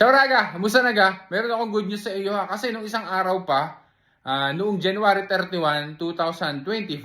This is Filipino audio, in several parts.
Ciao Raga! Kamusta naga? Meron akong good news sa iyo ha. Kasi nung isang araw pa, ah, noong January 31, 2025,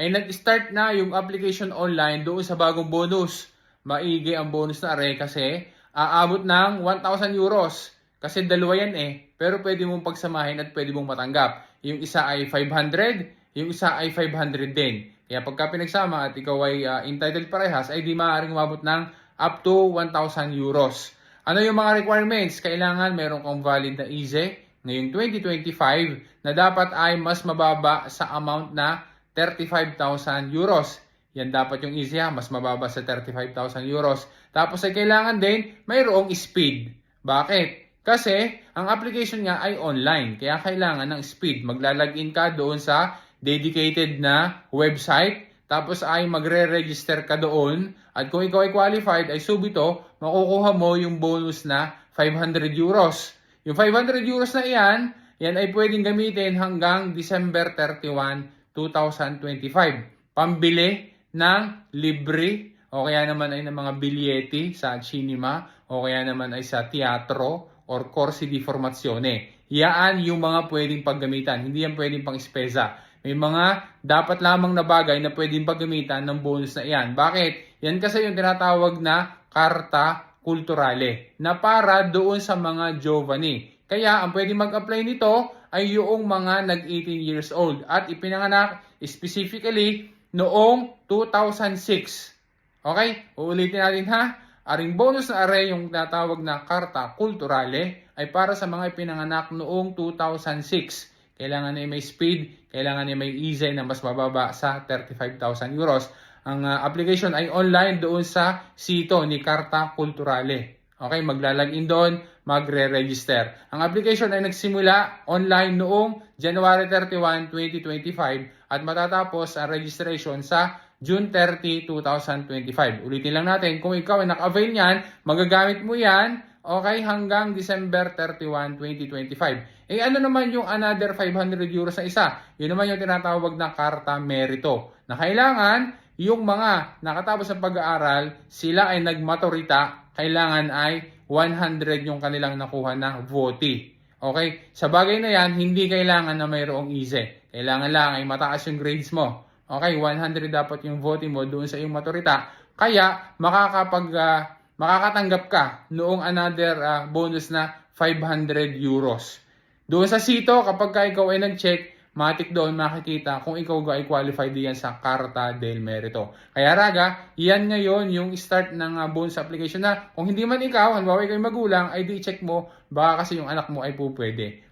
ay nag-start na yung application online doon sa bagong bonus. Maigi ang bonus na are kasi aabot ng 1,000 euros. Kasi dalawa yan eh. Pero pwede mong pagsamahin at pwede mong matanggap. Yung isa ay 500, yung isa ay 500 din. Kaya pagka pinagsama at ikaw ay ah, entitled parehas, ay di maaaring umabot ng up to 1,000 euros. Ano yung mga requirements? Kailangan meron kang valid na EZE ngayong 2025 na dapat ay mas mababa sa amount na 35,000 euros. Yan dapat yung EZE ha, mas mababa sa 35,000 euros. Tapos ay kailangan din mayroong speed. Bakit? Kasi ang application nga ay online, kaya kailangan ng speed. Maglalagin ka doon sa dedicated na website tapos ay magre-register ka doon at kung ikaw ay qualified ay subito makukuha mo yung bonus na 500 euros. Yung 500 euros na iyan, yan ay pwedeng gamitin hanggang December 31, 2025. Pambili ng libre o kaya naman ay ng mga bilyete sa cinema o kaya naman ay sa teatro or corsi di formazione. Yaan yung mga pwedeng paggamitan. Hindi yan pwedeng pang espesa. May mga dapat lamang na bagay na pwedeng paggamitan ng bonus na iyan. Bakit? Yan kasi yung tinatawag na karta kulturale na para doon sa mga Giovanni. Kaya ang pwedeng mag-apply nito ay yung mga nag-18 years old at ipinanganak specifically noong 2006. Okay? Uulitin natin ha. Aring bonus na array yung tinatawag na karta kulturale ay para sa mga ipinanganak noong 2006. Kailangan ay may speed, kailangan ay may easy na mas mababa sa 35,000 euros. Ang ah, application ay online doon sa sito ni Karta Kulturale. Okay, maglalagin doon, magre-register. Ang application ay nagsimula online noong January 31, 2025 at matatapos ang registration sa June 30, 2025. Ulitin lang natin, kung ikaw ay naka-avail niyan, magagamit mo yan okay, hanggang December 31, 2025. Eh ano naman yung another 500 euros na isa? Yun naman yung tinatawag na Karta Merito na kailangan yung mga nakatapos sa pag-aaral, sila ay nagmaturita, kailangan ay 100 yung kanilang nakuha na voti. Okay? Sa bagay na yan, hindi kailangan na mayroong easy. Kailangan lang ay mataas yung grades mo. Okay, 100 dapat yung voting mo doon sa iyong maturita. Kaya makakapag ah, makakatanggap ka noong another ah, bonus na 500 euros. Doon sa sito, kapag ka ikaw ay nag-check, matik doon makikita kung ikaw ay qualified diyan sa Carta del Merito. Kaya raga, yan ngayon yung start ng ah, bonus application na kung hindi man ikaw, halimbawa ikaw magulang, ay di check mo, baka kasi yung anak mo ay po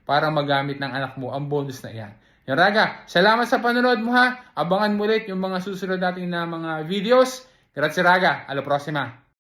para magamit ng anak mo ang bonus na yan. Yan raga, salamat sa panonood mo ha. Abangan mo ulit yung mga susunod natin na mga videos. Grazie raga, alla prossima.